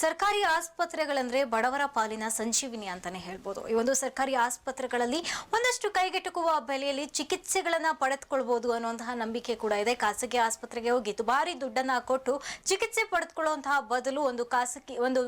ಸರ್ಕಾರಿ ಆಸ್ಪತ್ರೆಗಳಂದ್ರೆ ಬಡವರ ಪಾಲಿನ ಸಂಜೀವಿನಿ ಅಂತಾನೆ ಹೇಳ್ಬೋದು. ಈ ಒಂದು ಸರ್ಕಾರಿ ಆಸ್ಪತ್ರೆಗಳಲ್ಲಿ ಒಂದಷ್ಟು ಕೈಗೆಟುಕುವ ಬೆಲೆಯಲ್ಲಿ ಚಿಕಿತ್ಸೆಗಳನ್ನ ಪಡೆದುಕೊಳ್ಬಹುದು ಅನ್ನುವಂತಹ ನಂಬಿಕೆ ಕೂಡ ಇದೆ. ಖಾಸಗಿ ಆಸ್ಪತ್ರೆಗೆ ಹೋಗಿ ದುಬಾರಿ ದುಡ್ಡನ್ನ ಕೊಟ್ಟು ಚಿಕಿತ್ಸೆ ಪಡೆದುಕೊಳ್ಳುವಂತಹ ಬದಲು ಒಂದು ಖಾಸಗಿ ಒಂದು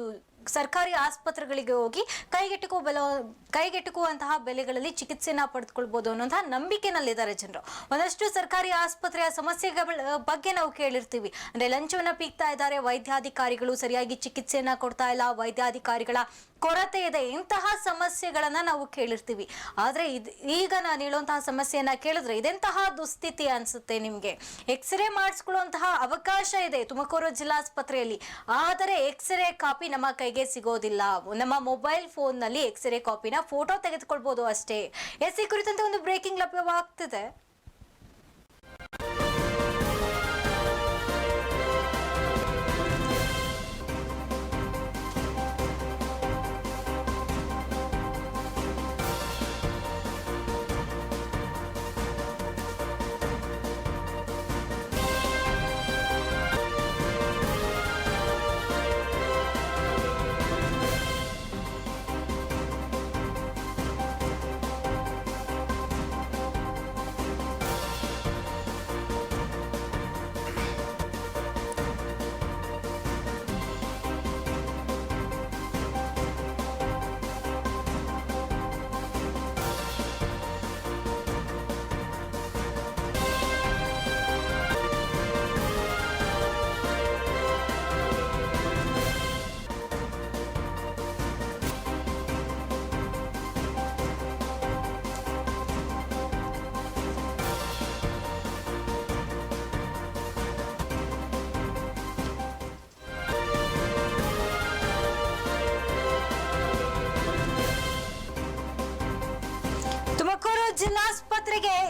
ಸರ್ಕಾರಿ ಆಸ್ಪತ್ರೆಗಳಿಗೆ ಹೋಗಿ ಕೈಗೆಟುಕುವ ಬೆಲೆ, ಕೈಗೆಟುಕುವಂತಹ ಬೆಲೆಗಳಲ್ಲಿ ಚಿಕಿತ್ಸೆನ ಪಡೆದುಕೊಳ್ಬಹುದು ಅನ್ನೋಂತಹ ನಂಬಿಕೆನಲ್ಲಿದ್ದಾರೆ ಜನರು. ಒಂದಷ್ಟು ಸರ್ಕಾರಿ ಆಸ್ಪತ್ರೆಯ ಸಮಸ್ಯೆಗಳ ಬಗ್ಗೆ ನಾವು ಕೇಳಿರ್ತೀವಿ. ಅಂದ್ರೆ ಲಂಚವನ್ನ ಪೀಕ್ತಾ ಇದ್ದಾರೆ, ವೈದ್ಯಾಧಿಕಾರಿಗಳು ಸರಿಯಾಗಿ ಚಿಕಿತ್ಸೆಯನ್ನ ಕೊಡ್ತಾ ಇಲ್ಲ, ವೈದ್ಯಾಧಿಕಾರಿಗಳ ಕೊರತೆ ಇದೆ, ಇಂತಹ ಸಮಸ್ಯೆಗಳನ್ನ ನಾವು ಕೇಳಿರ್ತೀವಿ. ಆದ್ರೆ ಈಗ ನಾನು ಹೇಳುವಂತಹ ಸಮಸ್ಯೆಯನ್ನ ಕೇಳಿದ್ರೆ ಇದೆಂತಹ ದುಸ್ಥಿತಿ ಅನ್ಸುತ್ತೆ ನಿಮ್ಗೆ? ಎಕ್ಸ್ರೇ ಮಾಡಿಸ್ಕೊಳ್ಳುವಂತಹ ಅವಕಾಶ ಇದೆ ತುಮಕೂರು ಜಿಲ್ಲಾಸ್ಪತ್ರೆಯಲ್ಲಿ. ಆದರೆ ಎಕ್ಸ್ರೇ ಕಾಪಿ ನಮ್ಮ ಕೈಗೆ ಸಿಗೋದಿಲ್ಲ. ನಮ್ಮ ಮೊಬೈಲ್ ಫೋನ್ನಲ್ಲಿ ಎಕ್ಸ್ರೇ ಕಾಪಿನ ಫೋಟೋ ತೆಗೆದುಕೊಳ್ಬಹುದು ಅಷ್ಟೇ. ಎಸ್, ಈ ಕುರಿತಂತೆ ಒಂದು ಬ್ರೇಕಿಂಗ್ ಲಭ್ಯವಾಗ್ತಿದೆ.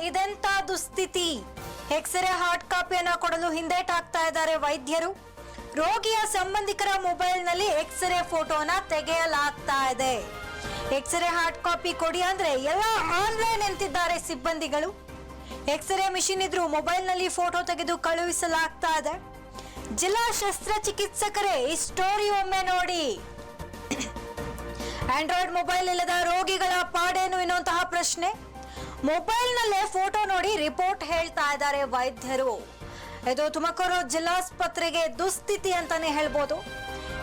ಇದೆಂತ ದುಸ್ಥಿತಿ. ಎಕ್ಸ್ರೇ ಹಾರ್ಡ್ ಕಾಪಿಯನ್ನ ಕೊಡಲು ಹಿಂದೇಟಾಕ್ತಾ ಇದ್ದಾರೆ ವೈದ್ಯರು. ರೋಗಿಯ ಸಂಬಂಧಿಕರ ಮೊಬೈಲ್ನಲ್ಲಿ ಎಕ್ಸ್ರೇ ಫೋಟೋನ ತೆಗೆಯಲಾಗ್ತಾ ಇದೆ. ಎಕ್ಸ್ರೇ ಹಾರ್ಡ್ ಕಾಪಿ ಕೊಡಿ ಅಂದ್ರೆ ಎಲ್ಲ ಆನ್ಲೈನ್ ಎಂತಿದ್ದಾರೆ ಸಿಬ್ಬಂದಿಗಳು. ಎಕ್ಸ್ರೇ ಮಿಷಿನ್ ಇದ್ರು ಮೊಬೈಲ್ನಲ್ಲಿ ಫೋಟೋ ತೆಗೆದು ಕಳುಹಿಸಲಾಗ್ತಾ ಇದೆ. ಜಿಲ್ಲಾ ಶಸ್ತ್ರಚಿಕಿತ್ಸಕರೇ, ಈ ಸ್ಟೋರಿ ಒಮ್ಮೆ ನೋಡಿ. ಆಂಡ್ರಾಯ್ಡ್ ಮೊಬೈಲ್ ಇಲ್ಲದ ರೋಗಿಗಳ ಪಾಡೇನು ಎನ್ನುವಂತಹ ಪ್ರಶ್ನೆ. ಮೊಬೈಲ್ನಲ್ಲೇ ಫೋಟೋ ನೋಡಿ ರಿಪೋರ್ಟ್ ಹೇಳ್ತಾ ಇದ್ದಾರೆ ವೈದ್ಯರು. ಇದು ತುಮಕೂರು ಜಿಲ್ಲಾಸ್ಪತ್ರೆಗೆ ದುಸ್ಥಿತಿ ಅಂತಾನೆ ಹೇಳ್ಬೋದು.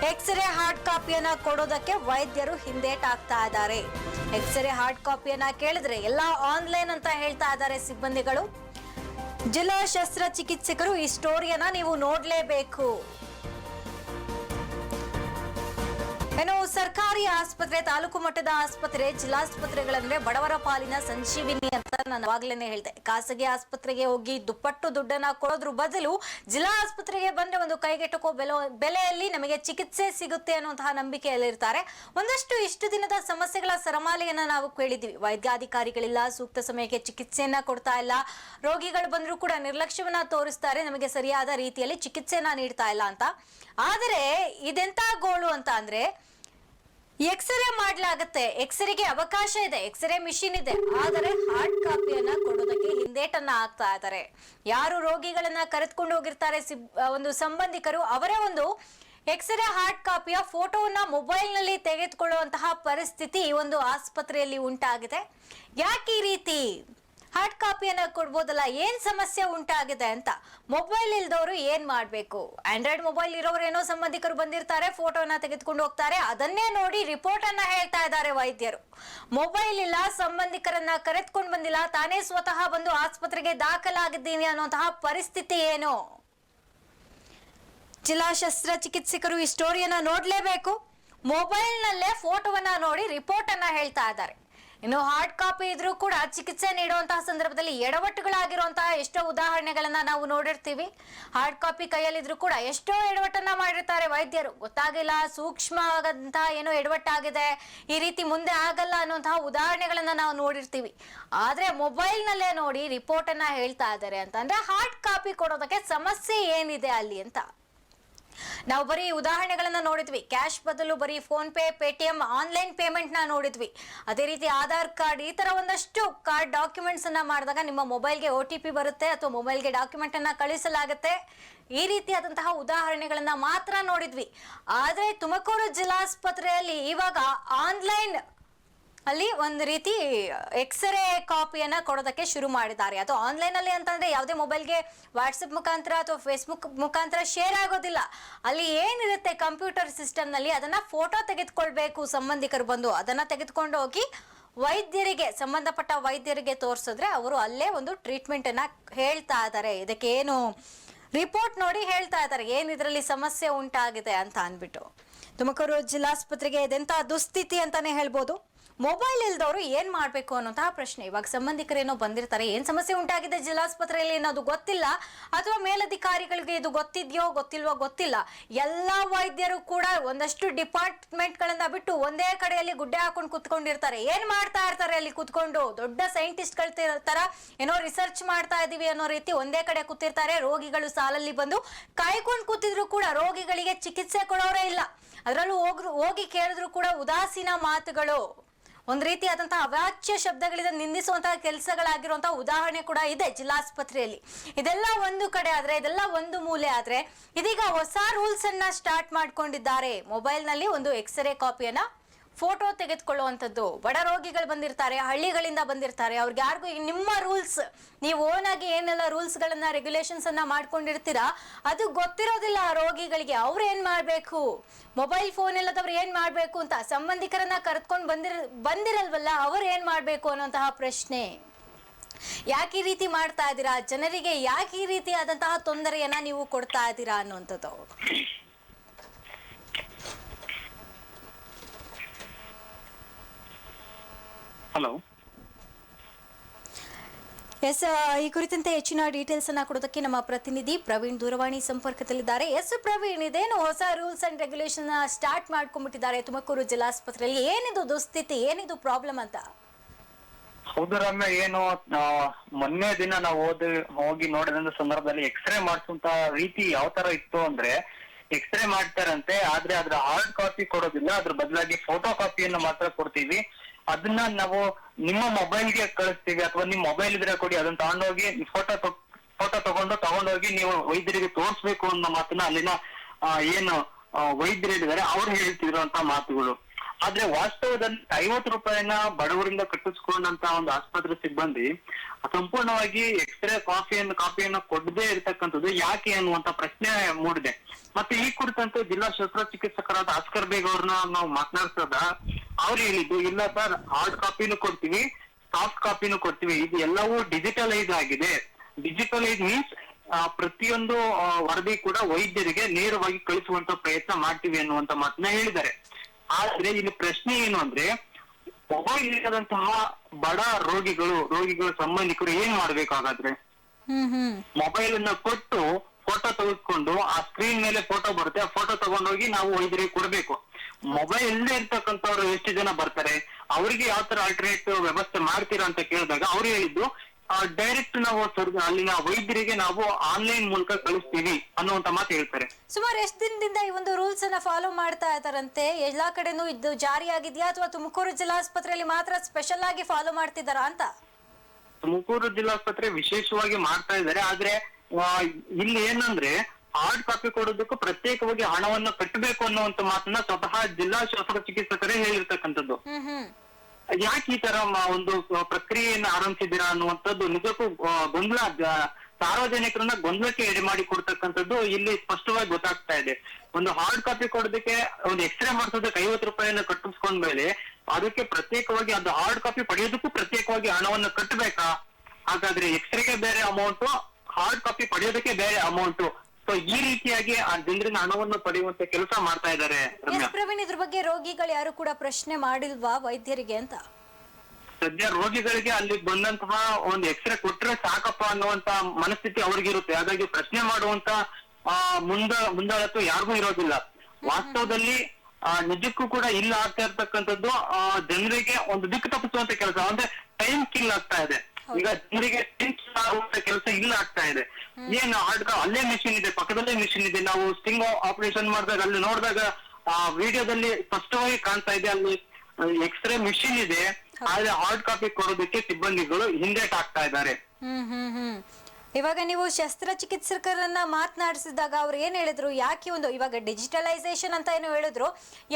ಎಕ್ಸ್ರೇ ಹಾರ್ಡ್ ಕಾಪಿಯನ್ನ ಕೊಡೋದಕ್ಕೆ ವೈದ್ಯರು ಹಿಂದೇಟಾಗ್ತಾ ಇದ್ದಾರೆ. ಎಕ್ಸ್ರೇ ಹಾರ್ಡ್ ಕಾಪಿಯನ್ನ ಕೇಳಿದ್ರೆ ಎಲ್ಲ ಆನ್ಲೈನ್ ಅಂತ ಹೇಳ್ತಾ ಇದ್ದಾರೆ ಸಿಬ್ಬಂದಿಗಳು. ಜಿಲ್ಲಾ ಶಸ್ತ್ರಚಿಕಿತ್ಸಕರು ಈ ಸ್ಟೋರಿಯನ್ನ ನೀವು ನೋಡ್ಲೇಬೇಕು. ಇನ್ನು ಸರ್ಕಾರಿ ಆಸ್ಪತ್ರೆ, ತಾಲೂಕು ಮಟ್ಟದ ಆಸ್ಪತ್ರೆ ಜಿಲ್ಲಾಸ್ಪತ್ರೆಗಳಂದ್ರೆ ಬಡವರ ಪಾಲಿನ ಸಂಜೀವಿನಿ ಅಂತ ನಾನು ಅವಾಗ್ಲೇನೆ ಹೇಳ್ದೆ. ಖಾಸಗಿ ಆಸ್ಪತ್ರೆಗೆ ಹೋಗಿ ದುಪ್ಪಟ್ಟು ದುಡ್ಡನ್ನ ಕೊಡೋದ್ರ ಬದಲು ಜಿಲ್ಲಾ ಆಸ್ಪತ್ರೆಗೆ ಬಂದ್ರೆ ಒಂದು ಕೈಗೆಟುಕೋ ಬೆಲೆ, ಬೆಲೆಯಲ್ಲಿ ನಮಗೆ ಚಿಕಿತ್ಸೆ ಸಿಗುತ್ತೆ ಅನ್ನುವಂತಹ ನಂಬಿಕೆಯಲ್ಲಿರ್ತಾರೆ. ಒಂದಷ್ಟು ಇಷ್ಟು ದಿನದ ಸಮಸ್ಯೆಗಳ ಸರಮಾಲೆಯನ್ನ ನಾವು ಕೇಳಿದ್ವಿ ವೈದ್ಯಾಧಿಕಾರಿಗಳಿಲ್ಲ, ಸೂಕ್ತ ಸಮಯಕ್ಕೆ ಚಿಕಿತ್ಸೆಯನ್ನ ಕೊಡ್ತಾ ಇಲ್ಲ. ರೋಗಿಗಳು ಬಂದರೂ ಕೂಡ ನಿರ್ಲಕ್ಷ್ಯವನ್ನ ತೋರಿಸ್ತಾರೆ. ನಮಗೆ ಸರಿಯಾದ ರೀತಿಯಲ್ಲಿ ಚಿಕಿತ್ಸೆಯನ್ನ ನೀಡ್ತಾ ಇಲ್ಲ ಅಂತ. ಆದರೆ ಇದೆಂತ ಗೋಳು ಅಂತ ಅಂದ್ರೆ ಎಕ್ಸ್ರೇ ಮಾಡ್ಲಾಗತ್ತೆ. ಎಕ್ಸ್ರೇಗೆ ಅವಕಾಶ ಇದೆ. ಎಕ್ಸ್ರೇ ಮಿಷಿನ್ ಇದೆ. ಆದರೆ ಹಾರ್ಡ್ ಕಾಪಿಯನ್ನ ಕೊಡೋದಕ್ಕೆ ಹಿಂದೇಟನ್ನ ಹಾಕ್ತಾ ಇದ್ದಾರೆ. ಯಾರು ರೋಗಿಗಳನ್ನ ಕರೆದುಕೊಂಡು ಹೋಗಿರ್ತಾರೆ ಒಂದು ಸಂಬಂಧಿಕರು, ಅವರ ಒಂದು ಎಕ್ಸ್ರೇ ಹಾರ್ಡ್ ಕಾಪಿಯ ಫೋಟೋವನ್ನ ಮೊಬೈಲ್ನಲ್ಲಿ ತೆಗೆದುಕೊಳ್ಳುವಂತಹ ಪರಿಸ್ಥಿತಿ ಒಂದು ಆಸ್ಪತ್ರೆಯಲ್ಲಿ ಉಂಟಾಗಿದೆ. ಯಾಕೆ ಈ ರೀತಿ? ಹಾರ್ಡ್ ಕಾಪಿಯನ್ನ ಕೊಡ್ಬೋದಲ್ಲ, ಏನ್ ಸಮಸ್ಯೆ ಉಂಟಾಗಿದೆ ಅಂತ. ಮೊಬೈಲ್ ಇಲ್ದವರು ಏನ್ ಮಾಡ್ಬೇಕು? ಆಂಡ್ರಾಯ್ಡ್ ಮೊಬೈಲ್ ಇರೋರು ಏನೋ ಸಂಬಂಧಿಕರು ಬಂದಿರ್ತಾರೆ, ಫೋಟೋನ ತೆಗೆದುಕೊಂಡು ಹೋಗ್ತಾರೆ, ಅದನ್ನೇ ನೋಡಿ ರಿಪೋರ್ಟ್ ಅನ್ನ ಹೇಳ್ತಾ ಇದ್ದಾರೆ ವೈದ್ಯರು. ಮೊಬೈಲ್ ಇಲ್ಲ, ಸಂಬಂಧಿಕರನ್ನ ಕರೆದುಕೊಂಡು ಬಂದಿಲ್ಲ, ತಾನೇ ಸ್ವತಃ ಬಂದು ಆಸ್ಪತ್ರೆಗೆ ದಾಖಲಾಗಿದ್ದೀನಿ ಅನ್ನುವಂತಹ ಪರಿಸ್ಥಿತಿ ಏನು? ಜಿಲ್ಲಾ ಶಸ್ತ್ರಚಿಕಿತ್ಸಕರು ಈ ಸ್ಟೋರಿಯನ್ನ ನೋಡ್ಲೇಬೇಕು. ಮೊಬೈಲ್ನಲ್ಲೇ ಫೋಟೋವನ್ನ ನೋಡಿ ರಿಪೋರ್ಟ್ ಅನ್ನ ಹೇಳ್ತಾ ಇದ್ದಾರೆ. ಇನ್ನು ಹಾರ್ಡ್ ಕಾಪಿ ಇದ್ರೂ ಕೂಡ ಚಿಕಿತ್ಸೆ ನೀಡುವಂತಹ ಸಂದರ್ಭದಲ್ಲಿ ಎಡವಟ್ಟುಗಳಾಗಿರುವಂತಹ ಎಷ್ಟೋ ಉದಾಹರಣೆಗಳನ್ನ ನಾವು ನೋಡಿರ್ತೀವಿ. ಹಾರ್ಡ್ ಕಾಪಿ ಕೈಯಲ್ಲಿದ್ರು ಕೂಡ ಎಷ್ಟೋ ಎಡವಟ್ಟನ್ನ ಮಾಡಿರ್ತಾರೆ ವೈದ್ಯರು. ಗೊತ್ತಾಗಿಲ್ಲ ಸೂಕ್ಷ್ಮವಾದಂತಹ ಏನು ಎಡವಟ್ಟಾಗಿದೆ, ಈ ರೀತಿ ಮುಂದೆ ಆಗಲ್ಲ ಅನ್ನುವಂತಹ ಉದಾಹರಣೆಗಳನ್ನ ನಾವು ನೋಡಿರ್ತೀವಿ. ಆದ್ರೆ ಮೊಬೈಲ್ ನಲ್ಲೇ ನೋಡಿ ರಿಪೋರ್ಟ್ ಅನ್ನ ಹೇಳ್ತಾ ಇದ್ದಾರೆ ಅಂತಂದ್ರೆ ಹಾರ್ಡ್ ಕಾಪಿ ಕೊಡೋದಕ್ಕೆ ಸಮಸ್ಯೆ ಏನಿದೆ ಅಲ್ಲಿ ಅಂತ. ನಾವು ಬರೀ ಉದಾಹರಣೆಗಳನ್ನ ನೋಡಿದ್ವಿ. ಕ್ಯಾಶ್ ಬದಲು ಬರೀ ಫೋನ್ ಪೇ, ಪೇಟಿಎಂ, ಆನ್ಲೈನ್ ಪೇಮೆಂಟ್ನ ನೋಡಿದ್ವಿ. ಅದೇ ರೀತಿ ಆಧಾರ್ ಕಾರ್ಡ್ ಈ ತರ ಒಂದಷ್ಟು ಕಾರ್ಡ್ ಡಾಕ್ಯುಮೆಂಟ್ಸ್ ಅನ್ನ ಮಾಡಿದಾಗ ನಿಮ್ಮ ಮೊಬೈಲ್ಗೆ ಒ ಟಿ ಪಿ ಬರುತ್ತೆ ಅಥವಾ ಮೊಬೈಲ್ಗೆ ಡಾಕ್ಯುಮೆಂಟ್ ಅನ್ನ ಕಳಿಸಲಾಗುತ್ತೆ. ಈ ರೀತಿಯಾದಂತಹ ಉದಾಹರಣೆಗಳನ್ನ ಮಾತ್ರ ನೋಡಿದ್ವಿ. ಆದ್ರೆ ತುಮಕೂರು ಜಿಲ್ಲಾಸ್ಪತ್ರೆಯಲ್ಲಿ ಇವಾಗ ಆನ್ಲೈನ್ ಅಲ್ಲಿ ಒಂದು ರೀತಿ ಎಕ್ಸ್ರೇ ಕಾಪಿಯನ್ನ ಕೊಡೋದಕ್ಕೆ ಶುರು ಮಾಡಿದ್ದಾರೆ. ಅದು ಆನ್ಲೈನ್ ಅಲ್ಲಿ ಅಂತಂದ್ರೆ ಯಾವುದೇ ಮೊಬೈಲ್ಗೆ ವಾಟ್ಸಪ್ ಮುಖಾಂತರ ಅಥವಾ ಫೇಸ್ಬುಕ್ ಮುಖಾಂತರ ಶೇರ್ ಆಗೋದಿಲ್ಲ. ಅಲ್ಲಿ ಏನಿರುತ್ತೆ ಕಂಪ್ಯೂಟರ್ ಸಿಸ್ಟಮ್ನಲ್ಲಿ ಅದನ್ನ ಫೋಟೋ ತೆಗೆದುಕೊಳ್ಬೇಕು ಸಂಬಂಧಿಕರು ಬಂದು. ಅದನ್ನ ತೆಗೆದುಕೊಂಡು ಹೋಗಿ ವೈದ್ಯರಿಗೆ, ಸಂಬಂಧಪಟ್ಟ ವೈದ್ಯರಿಗೆ ತೋರಿಸಿದ್ರೆ ಅವರು ಅಲ್ಲೇ ಒಂದು ಟ್ರೀಟ್ಮೆಂಟ್ ಅನ್ನ ಹೇಳ್ತಾ ಇದ್ದಾರೆ ಇದಕ್ಕೆ ಏನು ರಿಪೋರ್ಟ್ ನೋಡಿ ಹೇಳ್ತಾ ಇದ್ದಾರೆ ಏನ್ ಇದರಲ್ಲಿ ಸಮಸ್ಯೆ ಉಂಟಾಗಿದೆ ಅಂತ ಅಂದ್ಬಿಟ್ಟು. ತುಮಕೂರು ಜಿಲ್ಲಾಸ್ಪತ್ರೆಗೆ ಇದೆಂತ ದುಸ್ಥಿತಿ ಅಂತಾನೆ ಹೇಳ್ಬೋದು? ಮೊಬೈಲ್ ಇಲ್ದವರು ಏನ್ ಮಾಡ್ಬೇಕು ಅನ್ನೋಂತಹ ಪ್ರಶ್ನೆ. ಇವಾಗ ಸಂಬಂಧಿಕರೇನೋ ಬಂದಿರ್ತಾರೆ, ಏನ್ ಸಮಸ್ಯೆ ಉಂಟಾಗಿದೆ ಜಿಲ್ಲಾಸ್ಪತ್ರೆಯಲ್ಲಿ ಅನ್ನೋದು ಗೊತ್ತಿಲ್ಲ, ಅಥವಾ ಮೇಲಧಿಕಾರಿಗಳಿಗೆ ಇದು ಗೊತ್ತಿದ್ಯೋ, ಗೊತ್ತಿಲ್ವೋ ಗೊತ್ತಿಲ್ಲ. ಎಲ್ಲಾ ವೈದ್ಯರು ಕೂಡ ಒಂದಷ್ಟು ಡಿಪಾರ್ಟ್ಮೆಂಟ್ ಗಳನ್ನ ಬಿಟ್ಟು ಒಂದೇ ಕಡೆಯಲ್ಲಿ ಗುಡ್ಡೆ ಹಾಕೊಂಡು ಕುತ್ಕೊಂಡಿರ್ತಾರೆ. ಏನ್ ಮಾಡ್ತಾ ಇರ್ತಾರೆ ಅಲ್ಲಿ ಕುತ್ಕೊಂಡು? ದೊಡ್ಡ ಸೈಂಟಿಸ್ಟ್ಗಳ ತರ ಏನೋ ರಿಸರ್ಚ್ ಮಾಡ್ತಾ ಇದೀವಿ ಅನ್ನೋ ರೀತಿ ಒಂದೇ ಕಡೆ ಕೂತಿರ್ತಾರೆ. ರೋಗಿಗಳು ಸಾಲಲ್ಲಿ ಬಂದು ಕಾಯ್ಕೊಂಡು ಕೂತಿದ್ರು ಕೂಡ ರೋಗಿಗಳಿಗೆ ಚಿಕಿತ್ಸೆ ಕೊಡೋರೇ ಇಲ್ಲ. ಅದರಲ್ಲೂ ಹೋಗ್ರು, ಹೋಗಿ ಕೇಳಿದ್ರು ಕೂಡ ಉದಾಸೀನ ಮಾತುಗಳು. ಒಂದ್ ರೀತಿಯಾದಂತಹ ಅವಾಚ್ಯ ಶಬ್ದಗಳಿಂದ ನಿಂದಿಸುವಂತಹ ಕೆಲಸಗಳಾಗಿರುವಂತಹ ಉದಾಹರಣೆ ಕೂಡ ಇದೆ ಜಿಲ್ಲಾಸ್ಪತ್ರೆಯಲ್ಲಿ. ಇದೆಲ್ಲ ಒಂದು ಕಡೆ ಆದ್ರೆ, ಇದೆಲ್ಲ ಒಂದು ಮೂಲೆ ಆದ್ರೆ, ಇದೀಗ ಹೊಸ ರೂಲ್ಸ್ ಅನ್ನ ಸ್ಟಾರ್ಟ್ ಮಾಡ್ಕೊಂಡಿದ್ದಾರೆ. ಮೊಬೈಲ್ನಲ್ಲಿ ಒಂದು ಎಕ್ಸ್ರೇ ಕಾಪಿಯನ್ನ ಫೋಟೋ ತೆಗೆದುಕೊಳ್ಳುವಂಥದ್ದು. ಬಡ ರೋಗಿಗಳು ಬಂದಿರ್ತಾರೆ, ಹಳ್ಳಿಗಳಿಂದ ಬಂದಿರ್ತಾರೆ. ಅವ್ರಿಗೆ ಯಾರಿಗೂ ನಿಮ್ಮ ರೂಲ್ಸ್, ನೀವು ಓನ್ ಆಗಿ ಏನೆಲ್ಲ ರೂಲ್ಸ್ಗಳನ್ನು ರೆಗ್ಯುಲೇಷನ್ಸನ್ನು ಮಾಡ್ಕೊಂಡಿರ್ತೀರಾ, ಅದು ಗೊತ್ತಿರೋದಿಲ್ಲ ಆ ರೋಗಿಗಳಿಗೆ. ಅವ್ರು ಏನು ಮಾಡಬೇಕು? ಮೊಬೈಲ್ ಫೋನ್ ಇಲ್ಲದವ್ರು ಏನು ಮಾಡಬೇಕು ಅಂತ ಸಂಬಂಧಿಕರನ್ನ ಕರೆದುಕೊಂಡು ಬಂದಿರ, ಬಂದಿರಲ್ವಲ್ಲ, ಅವ್ರು ಏನ್ ಮಾಡ್ಬೇಕು ಅನ್ನೋಂತಹ ಪ್ರಶ್ನೆ. ಯಾಕೆ ಈ ರೀತಿ ಮಾಡ್ತಾ ಇದ್ದೀರಾ? ಜನರಿಗೆ ಯಾಕೆ ಈ ರೀತಿಯಾದಂತಹ ತೊಂದರೆಯನ್ನ ನೀವು ಕೊಡ್ತಾ ಇದ್ದೀರಾ ಅನ್ನುವಂಥದ್ದು. ಹಲೋ ಎಸ್ ಈ ಕುರಿತಂತೆ ಹೆಚ್ಚಿನ ಡೀಟೇಲ್ಸ್ ಅನ್ನ ಕೊಡೋದಕ್ಕೆ ನಮ್ಮ ಪ್ರತಿನಿಧಿ ಪ್ರವೀಣ್ ದೂರವಾಣಿ ಸಂಪರ್ಕದಲ್ಲಿದ್ದಾರೆ. ಎಸ್ ಪ್ರವೀಣ್ ಇದೇನು ಹೊಸ ರೂಲ್ಸ್ ಅಂಡ್ ರೆಗ್ಯುಲೇಷನ್ ಸ್ಟಾರ್ಟ್ ಮಾಡ್ಕೊಂಡ್ಬಿಟ್ಟಿದ್ದಾರೆ ತುಮಕೂರು ಜಿಲ್ಲಾಸ್ಪತ್ರೆಯಲ್ಲಿ? ಏನಿದು ದುಸ್ಥಿತಿ? ಏನಿದು ಪ್ರಾಬ್ಲಮ್ ಅಂತ? ಹೌದು ರಮ್ಯ ಏನು ಮೊನ್ನೆ ದಿನ ನಾವು ಓದಿ ಹೋಗಿ ನೋಡಿದಂತ ಸಂದರ್ಭದಲ್ಲಿ ಎಕ್ಸ್ರೇ ಮಾಡಿಸುವಂತ ರೀತಿ ಯಾವ ತರ ಇತ್ತು ಅಂದ್ರೆ ಎಕ್ಸ್ರೇ ಮಾಡ್ತಾರಂತೆ ಆದ್ರೆ ಅದ್ರ ಹಾರ್ಡ್ ಕಾಪಿ ಕೊಡೋದಿಲ್ಲ. ಅದ್ರ ಬದಲಾಗಿ ಫೋಟೋ ಕಾಪಿಯನ್ನು ಮಾತ್ರ ಕೊಡ್ತೀವಿ. ಅದನ್ನ ನಾವು ನಿಮ್ಮ ಮೊಬೈಲ್ಗೆ ಕಳಿಸ್ತೀವಿ ಅಥವಾ ನಿಮ್ ಮೊಬೈಲ್ ಇದ್ರೆ ಕೊಡಿ, ಅದನ್ನ ತಗೊಂಡೋಗಿ ಫೋಟೋ ಫೋಟೋ ತಗೊಂಡು ತಗೊಂಡೋಗಿ ನೀವು ವೈದ್ಯರಿಗೆ ತೋರಿಸ್ಬೇಕು ಅನ್ನೋ ಮಾತನ್ನ ಅಲ್ಲಿನ ಏನು ವೈದ್ಯರು ಹೇಳಿದ್ದಾರೆ, ಅವ್ರು ಹೇಳ್ತಿರುವಂತ ಮಾತುಗಳು. ಆದ್ರೆ ವಾಸ್ತವದಲ್ಲಿ ಐವತ್ತು ರೂಪಾಯಿನ ಬಡವರಿಂದ ಕಟ್ಟಿಸ್ಕೊಂಡಂತ ಒಂದು ಆಸ್ಪತ್ರೆ ಸಿಬ್ಬಂದಿ ಸಂಪೂರ್ಣವಾಗಿ ಎಕ್ಸ್ರೇ ಕಾಫಿಯನ್ನು ಕಾಪಿಯನ್ನು ಕೊಡದೇ ಇರತಕ್ಕಂಥದ್ದು ಯಾಕೆ ಅನ್ನುವಂತ ಪ್ರಶ್ನೆ ಮೂಡಿದೆ. ಮತ್ತೆ ಈ ಕುರಿತಂತೆ ಜಿಲ್ಲಾ ಶಸ್ತ್ರಚಿಕಿತ್ಸಕರಾದ ಆಸ್ಕರ್ ಬೇಗ್ ಅವ್ರನ್ನ ನಾವು ಮಾತನಾಡ್ಸದ, ಅವ್ರು ಹೇಳಿದ್ದು, ಇಲ್ಲ ಸರ್ ಹಾರ್ಡ್ ಕಾಪಿನೂ ಕೊಡ್ತೀವಿ ಸಾಫ್ಟ್ ಕಾಪಿನೂ ಕೊಡ್ತೀವಿ, ಇದು ಎಲ್ಲವೂ ಡಿಜಿಟಲೈಸ್ ಆಗಿದೆ. ಡಿಜಿಟಲೈಸ್ ಮೀನ್ಸ್ ಪ್ರತಿಯೊಂದು ವರದಿ ಕೂಡ ವೈದ್ಯರಿಗೆ ನೇರವಾಗಿ ಕಳಿಸುವಂತ ಪ್ರಯತ್ನ ಮಾಡ್ತೀವಿ ಅನ್ನುವಂತ ಮಾತನ್ನ ಹೇಳಿದ್ದಾರೆ. ಆದ್ರೆ ಇಲ್ಲಿ ಪ್ರಶ್ನೆ ಏನು ಅಂದ್ರೆ ಮೊಬೈಲ್ ಇಲ್ಲದಂತಹ ಬಡ ರೋಗಿಗಳು ರೋಗಿಗಳ ಸಂಬಂಧಿಕರು ಏನ್ ಮಾಡ್ಬೇಕಾಗಾದ್ರೆ? ಮೊಬೈಲ್ ಅನ್ನ ಕೊಟ್ಟು ಫೋಟೋ ತೆಗೆದುಕೊಂಡು ಆ ಸ್ಕ್ರೀನ್ ಮೇಲೆ ಫೋಟೋ ಬರುತ್ತೆ ಆ ಫೋಟೋ ತಗೊಂಡೋಗಿ ನಾವು ವೈದ್ಯರಿಗೆ ಕೊಡ್ಬೇಕು. ಮೊಬೈಲ್ ಇಲ್ಲದೆ ಇರ್ತಕ್ಕಂಥವ್ರು ಎಷ್ಟು ಜನ ಬರ್ತಾರೆ? ಅವರಿಗೆ ಯಾವ ತರ ಆಲ್ಟರ್ನೇಟಿವ್ ವ್ಯವಸ್ಥೆ ಮಾಡ್ತೀರಾ ಅಂತ ಕೇಳಿದಾಗ ಅವ್ರು ಹೇಳಿದ್ದು ಡೈರೆಕ್ಟ್ ನಾವು ಅಲ್ಲಿನ ವೈದ್ಯರಿಗೆ ನಾವು ಆನ್ಲೈನ್ ಮೂಲಕ ಕಳಿಸ್ತೀವಿ ಅನ್ನುವಂತ ಮಾತು ಹೇಳ್ತಾರೆ. ಸುಮಾರು ಎಷ್ಟು ದಿನದಿಂದ ಈ ಒಂದು ರೂಲ್ಸ್ ಅನ್ನ ಫಾಲೋ ಮಾಡ್ತಾ ಇದಾರಂತೆ ಎಲ್ಲಾ ಕಡೆನೂ ಇದು ಜಾರಿ ಆಗಿದ್ಯಾ ಅಥವಾ ತುಮಕೂರು ಜಿಲ್ಲಾಸ್ಪತ್ರೆಯಲ್ಲಿ ಮಾತ್ರ ಸ್ಪೆಷಲ್ ಆಗಿ ಫಾಲೋ ಮಾಡ್ತಿದ್ದಾರಾ ಅಂತ? ತುಮಕೂರು ಜಿಲ್ಲಾಸ್ಪತ್ರೆ ವಿಶೇಷವಾಗಿ ಮಾಡ್ತಾ ಇದ್ದಾರೆ. ಆದ್ರೆ ಇಲ್ಲಿ ಏನಂದ್ರೆ ಹಾರ್ಡ್ ಕಾಪಿ ಕೊಡೋದಕ್ಕೂ ಪ್ರತ್ಯೇಕವಾಗಿ ಹಣವನ್ನು ಕಟ್ಟಬೇಕು ಅನ್ನುವಂತ ಮಾತನ್ನ ಸ್ವತಃ ಜಿಲ್ಲಾ ಶಸ್ತ್ರಚಿಕಿತ್ಸಕರೇ ಹೇಳಿರ್ತಕ್ಕಂಥದ್ದು. ಹ್ಮ್ ಹ್ಮ್. ಯಾಕೆ ಈ ತರ ಒಂದು ಪ್ರಕ್ರಿಯೆಯನ್ನು ಆರಂಭಿಸಿದ್ದೀರಾ ಅನ್ನುವಂಥದ್ದು ನಿಜಕ್ಕೂ ಗೊಂದಲ ಸಾರ್ವಜನಿಕರನ್ನ ಗೊಂದಲಕ್ಕೆ ಎಡೆ ಮಾಡಿ ಕೊಡ್ತಕ್ಕಂಥದ್ದು ಇಲ್ಲಿ ಸ್ಪಷ್ಟವಾಗಿ ಗೊತ್ತಾಗ್ತಾ ಇದೆ. ಒಂದು ಹಾರ್ಡ್ ಕಾಪಿ ಕೊಡೋದಕ್ಕೆ ಒಂದು ಎಕ್ಸ್ರೇ ಮಾಡಿಸೋದಕ್ಕೆ ಐವತ್ತು ರೂಪಾಯಿಯನ್ನು ಕಟ್ಟಿಸ್ಕೊಂಡ್ಮೇಲೆ ಅದಕ್ಕೆ ಪ್ರತ್ಯೇಕವಾಗಿ ಅದು ಹಾರ್ಡ್ ಕಾಪಿ ಪಡೆಯೋದಕ್ಕೂ ಪ್ರತ್ಯೇಕವಾಗಿ ಹಣವನ್ನು ಕಟ್ಟಬೇಕಾ? ಹಾಗಾದ್ರೆ ಎಕ್ಸ್ರೇಗೆ ಬೇರೆ ಅಮೌಂಟ್ ಹಾರ್ಡ್ ಕಾಪಿ ಪಡೆಯೋದಕ್ಕೆ ಬೇರೆ ಅಮೌಂಟ್ ಸೊ ಈ ರೀತಿಯಾಗಿ ಆ ಜನರಿಂದ ಹಣವನ್ನು ಪಡೆಯುವಂತ ಕೆಲಸ ಮಾಡ್ತಾ ಇದ್ದಾರೆ ರಮ್ಯಾ. ಪ್ರವೀಣ್ ಇದ್ರ ಬಗ್ಗೆ ರೋಗಿಗಳು ಯಾರು ಕೂಡ ಪ್ರಶ್ನೆ ಮಾಡಿಲ್ವಾ ವೈದ್ಯರಿಗೆ ಅಂತ? ಸದ್ಯ ರೋಗಿಗಳಿಗೆ ಅಲ್ಲಿ ಬಂದಂತಹ ಒಂದು ಎಕ್ಸ್ರೇ ಕೊಟ್ರೆ ಸಾಕಪ್ಪ ಅನ್ನುವಂತ ಮನಸ್ಥಿತಿ ಅವ್ರಿಗಿರುತ್ತೆ. ಹಾಗಾಗಿ ಪ್ರಶ್ನೆ ಮಾಡುವಂತ ಆ ಮುಂದ ಮುಂದಾಳತ್ವ ಯಾರಿಗೂ ಇರೋದಿಲ್ಲ. ವಾಸ್ತವದಲ್ಲಿ ಆ ನಿಜಕ್ಕೂ ಕೂಡ ಇಲ್ಲ ಆಗ್ತಾ ಇರ್ತಕ್ಕಂಥದ್ದು ಆ ಜನರಿಗೆ ಒಂದು ದಿಕ್ಕು ತಪ್ಪಿಸುವಂತ ಕೆಲಸ. ಅಂದ್ರೆ ಟೈಮ್ ಕಿಲ್ ಆಗ್ತಾ ಇದೆ. ಈಗ ಜನರಿಗೆ ಆಗುವಂತ ಕೆಲಸ ಇಲ್ಲ ಆಗ್ತಾ ಇದೆ. ಏನ್ ಹಾರ್ಡ್ ಅಲ್ಲೇ ಮಿಷಿನ್ ಇದೆ ಪಕ್ಕದಲ್ಲೇ ಮಿಷಿನ್ ಇದೆ. ನಾವು ಸ್ಟಿಂಗ್ ಆಪರೇಷನ್ ಮಾಡಿದಾಗ ಅಲ್ಲಿ ನೋಡಿದಾಗ ಆ ವಿಡಿಯೋದಲ್ಲಿ ಸ್ಪಷ್ಟವಾಗಿ ಕಾಣ್ತಾ ಇದೆ ಅಲ್ಲಿ ಎಕ್ಸ್ರೇ ಮಿಷಿನ್ ಇದೆ ಆದ್ರೆ ಹಾರ್ಡ್ ಕಾಪಿ ಕೊಡೋದಕ್ಕೆ ಸಿಬ್ಬಂದಿಗಳು ಹಿಂದೇಟ್ ಆಗ್ತಾ ಇದ್ದಾರೆ. ಇವಾಗ ನೀವು ಶಸ್ತ್ರಚಿಕಿತ್ಸಕರನ್ನ ಮಾತನಾಡಿಸಿದಾಗ ಅವ್ರು ಏನ್ ಹೇಳಿದ್ರು? ಯಾಕೆ ಒಂದು ಇವಾಗ ಡಿಜಿಟಲೈಸೇಷನ್ ಅಂತ ಏನು ಹೇಳಿದ್ರು?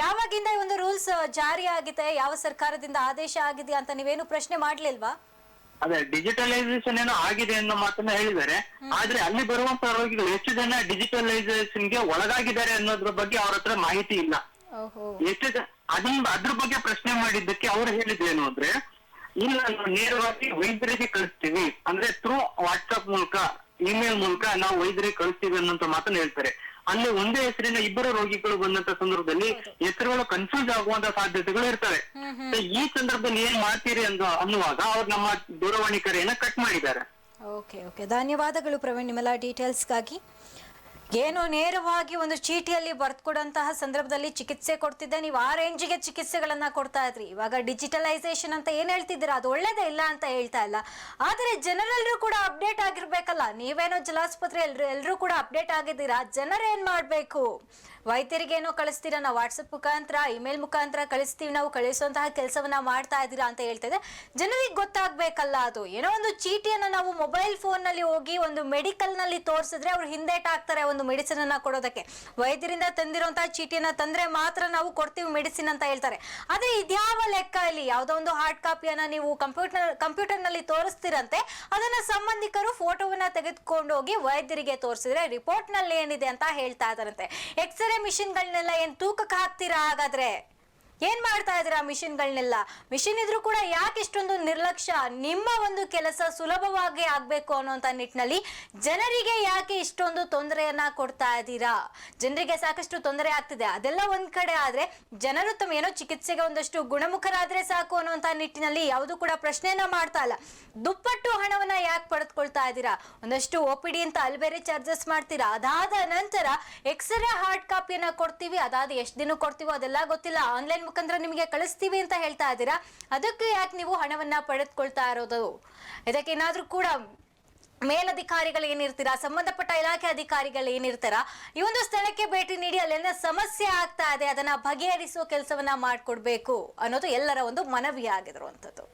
ಯಾವಾಗಿಂದ ಈ ಒಂದು ರೂಲ್ಸ್ ಜಾರಿ ಆಗಿದೆ ಯಾವ ಸರ್ಕಾರದಿಂದ ಆದೇಶ ಆಗಿದೆ ಅಂತ ನೀವೇನು ಪ್ರಶ್ನೆ ಮಾಡ್ಲಿಲ್ವಾ? ಅದೇ ಡಿಜಿಟಲೈಸೇಷನ್ ಏನೋ ಆಗಿದೆ ಅನ್ನೋ ಮಾತನ್ನ ಹೇಳಿದ್ದಾರೆ. ಆದ್ರೆ ಅಲ್ಲಿ ಬರುವಂತ ರೋಗಿಗಳು ಎಷ್ಟು ಜನ ಡಿಜಿಟಲೈಸೇಷನ್ಗೆ ಒಳಗಾಗಿದ್ದಾರೆ ಅನ್ನೋದ್ರ ಬಗ್ಗೆ ಅವ್ರ ಹತ್ರ ಮಾಹಿತಿ ಇಲ್ಲ. ಎಷ್ಟು ಜನ ಅದನ್ನ ಅದ್ರ ಬಗ್ಗೆ ಪ್ರಶ್ನೆ ಮಾಡಿದ್ದಕ್ಕೆ ಅವ್ರು ಹೇಳಿದ್ದೇನು ಅಂದ್ರೆ ಇಲ್ಲ ನಾವು ನೇರವಾಗಿ ವೈದ್ಯರಿಗೆ ಕಳಿಸ್ತೀವಿ. ಅಂದ್ರೆ ಥ್ರೂ ವಾಟ್ಸ್ಆಪ್ ಮೂಲಕ ಇಮೇಲ್ ಮೂಲಕ ನಾವು ವೈದ್ಯರಿಗೆ ಕಳಿಸ್ತೀವಿ ಅನ್ನೋಂತ ಮಾತನ್ನ ಹೇಳ್ತಾರೆ. ಅಲ್ಲಿ ಒಂದೇ ಹೆಸರಿನ ಇಬ್ಬರು ರೋಗಿಗಳು ಬಂದಂತ ಸಂದರ್ಭದಲ್ಲಿ ಹೆಸರುಗಳು ಕನ್ಫ್ಯೂಸ್ ಆಗುವಂತ ಸಾಧ್ಯತೆಗಳು ಇರ್ತವೆ. ಈ ಸಂದರ್ಭದಲ್ಲಿ ಏನ್ ಮಾಡ್ತೀರಿ ಅಂತ ಅನ್ನುವಾಗ ಅವ್ರು ನಮ್ಮ ದೂರವಾಣಿ ಕರೆಯನ್ನ ಕಟ್ ಮಾಡಿದ್ದಾರೆ. ಓಕೆ ಓಕೆ ಧನ್ಯವಾದಗಳು ಪ್ರವೀಣ್ ನಿಮ್ಮೆಲ್ಲ ಡೀಟೇಲ್ಸ್ಗಾಗಿ ಏನು ನೇರವಾಗಿ ಒಂದು ಚೀಟಿಯಲ್ಲಿ ಬರ್ತ್ಕೊಡಂತಹ ಸಂದರ್ಭದಲ್ಲಿ ಚಿಕಿತ್ಸೆ ಕೊಡ್ತಿದ್ದೆ. ನೀವು ಆ ರೇಂಜಿಗೆ ಚಿಕಿತ್ಸೆಗಳನ್ನ ಕೊಡ್ತಾ ಇದ್ರಿ. ಇವಾಗ ಡಿಜಿಟಲೈಸೇಷನ್ ಅಂತ ಏನ್ ಹೇಳ್ತಿದ್ದೀರಾ? ಅದು ಒಳ್ಳೇದೇ ಇಲ್ಲ ಅಂತ ಹೇಳ್ತಾ ಇಲ್ಲ. ಆದರೆ ಜನರೆಲ್ಲರೂ ಕೂಡ ಅಪ್ಡೇಟ್ ಆಗಿರ್ಬೇಕಲ್ಲ. ನೀವೇನೋ ಜಲಾಸ್ಪತ್ರೆ ಎಲ್ರು ಎಲ್ಲರೂ ಕೂಡ ಅಪ್ಡೇಟ್ ಆಗಿದ್ದೀರಾ? ಜನರು ಏನ್ ಮಾಡ್ಬೇಕು? ವೈದ್ಯರಿಗೇನೋ ಕಳಿಸ್ತೀರಾ? ನಾವು ವಾಟ್ಸಪ್ ಮುಖಾಂತರ, ಇಮೇಲ್ ಮುಖಾಂತರ ಕಳಿಸ್ತೀವಿ. ನಾವು ಕಳಿಸುವಂತಹ ಕೆಲಸವನ್ನ ಮಾಡ್ತಾ ಇದ್ದೀರಾ ಅಂತ ಹೇಳ್ತಾ ಇದೆ ಜನರಿಗೆ ಗೊತ್ತಾಗ್ಬೇಕಲ್ಲ ಅದು. ಏನೋ ಒಂದು ಚೀಟಿಯನ್ನು ನಾವು ಮೊಬೈಲ್ ಫೋನ್ನಲ್ಲಿ ಹೋಗಿ ಒಂದು ಮೆಡಿಕಲ್ನಲ್ಲಿ ತೋರಿಸಿದ್ರೆ ಅವ್ರು ಹಿಂದೇಟ್ ಆಗ್ತಾರೆ. ಒಂದು ಮೆಡಿಸಿನ್ ಅನ್ನ ಕೊಡೋದಕ್ಕೆ. ವೈದ್ಯರಿಂದ ತಂದಿರುವಂತಹ ಚೀಟಿಯನ್ನ ತಂದ್ರೆ ಮಾತ್ರ ನಾವು ಕೊಡ್ತೀವಿ ಮೆಡಿಸಿನ್ ಅಂತ ಹೇಳ್ತಾರೆ. ಆದ್ರೆ ಇದ್ಯಾವ ಲೆಕ್ಕ ಇಲ್ಲಿ ಯಾವ್ದೋ ಒಂದು ಹಾರ್ಡ್ ಕಾಪಿಯನ್ನ ನೀವು ಕಂಪ್ಯೂಟರ್ ಕಂಪ್ಯೂಟರ್ನಲ್ಲಿ ತೋರಿಸ್ತಿರಂತೆ, ಅದನ್ನ ಸಂಬಂಧಿಕರು ಫೋಟೋವನ್ನ ತೆಗೆದುಕೊಂಡು ಹೋಗಿ ವೈದ್ಯರಿಗೆ ತೋರಿಸಿದ್ರೆ ರಿಪೋರ್ಟ್ನಲ್ಲಿ ಏನಿದೆ ಅಂತ ಹೇಳ್ತಾ ಇದಾರಂತೆ ಎಕ್ಸ್ರೇ ಮಿಷಿನ್ಗಳನ್ನೆಲ್ಲ ಏನ್ ತೂಕಕ್ಕೆ ಹಾಕ್ತೀರಾ ಹಾಗಾದ್ರೆ? ಏನ್ ಮಾಡ್ತಾ ಇದ್ದೀರಾ ಮಿಷಿನ್ಗಳನ್ನೆಲ್ಲ? ಮಿಷಿನ್ ಇದ್ರೂ ಕೂಡ ಯಾಕೆ ಇಷ್ಟೊಂದು ನಿರ್ಲಕ್ಷ್ಯ? ನಿಮ್ಮ ಒಂದು ಕೆಲಸ ಸುಲಭವಾಗಿ ಆಗ್ಬೇಕು ಅನ್ನೋಂಥ ನಿಟ್ಟಿನಲ್ಲಿ ಜನರಿಗೆ ಯಾಕೆ ಇಷ್ಟೊಂದು ತೊಂದರೆಯನ್ನ ಕೊಡ್ತಾ ಇದ್ದೀರಾ? ಜನರಿಗೆ ಸಾಕಷ್ಟು ತೊಂದರೆ ಆಗ್ತಿದೆ. ಅದೆಲ್ಲ ಒಂದ್ ಕಡೆ ಆದ್ರೆ ಜನರು ತಮ್ಮ ಏನೋ ಚಿಕಿತ್ಸೆಗೆ ಒಂದಷ್ಟು ಗುಣಮುಖರಾದ್ರೆ ಸಾಕು ಅನ್ನುವಂತ ನಿಟ್ಟಿನಲ್ಲಿ ಯಾವುದು ಕೂಡ ಪ್ರಶ್ನೆಯನ್ನ ಮಾಡ್ತಾ ಇಲ್ಲ. ದುಪ್ಪಟ್ಟು ಹಣವನ್ನ ಯಾಕೆ ಪಡೆದುಕೊಳ್ತಾ ಇದ್ದೀರಾ? ಒಂದಷ್ಟು ಒ ಪಿ ಡಿ ಅಂತ ಅಲ್ಲಿ ಬೇರೆ ಚಾರ್ಜಸ್ ಮಾಡ್ತೀರಾ? ಅದಾದ ನಂತರ ಎಕ್ಸ್ರೇ ಹಾರ್ಡ್ ಕಾಪಿಯನ್ನ ಕೊಡ್ತೀವಿ. ಅದಾದ ಎಷ್ಟು ದಿನ ಕೊಡ್ತೀವೋ ಅದೆಲ್ಲ ಗೊತ್ತಿಲ್ಲ. ಆನ್ಲೈನ್ ಮುಖಾಂತರ ನಿಮಗೆ ಕಳಿಸ್ತೀವಿ ಅಂತ ಹೇಳ್ತಾ ಇದ್ದೀರಾ? ಅದಕ್ಕೆ ಯಾಕೆ ನೀವು ಹಣವನ್ನ ಪಡೆದುಕೊಳ್ತಾ ಇರೋದು? ಇದಕ್ಕೆ ಏನಾದರೂ ಕೂಡ ಮೇಲಧಿಕಾರಿಗಳು ಏನಿರ್ತೀರಾ, ಸಂಬಂಧಪಟ್ಟ ಇಲಾಖೆ ಅಧಿಕಾರಿಗಳು ಏನಿರ್ತಾರ, ಈ ಒಂದು ಸ್ಥಳಕ್ಕೆ ಭೇಟಿ ನೀಡಿ ಅಲ್ಲೆಲ್ಲ ಸಮಸ್ಯೆ ಆಗ್ತಾ ಇದೆ, ಅದನ್ನ ಬಗೆಹರಿಸುವ ಕೆಲಸವನ್ನ ಮಾಡಿಕೊಡ್ಬೇಕು ಅನ್ನೋದು ಎಲ್ಲರ ಒಂದು ಮನವಿ ಆಗಿರುವಂತದ್ದು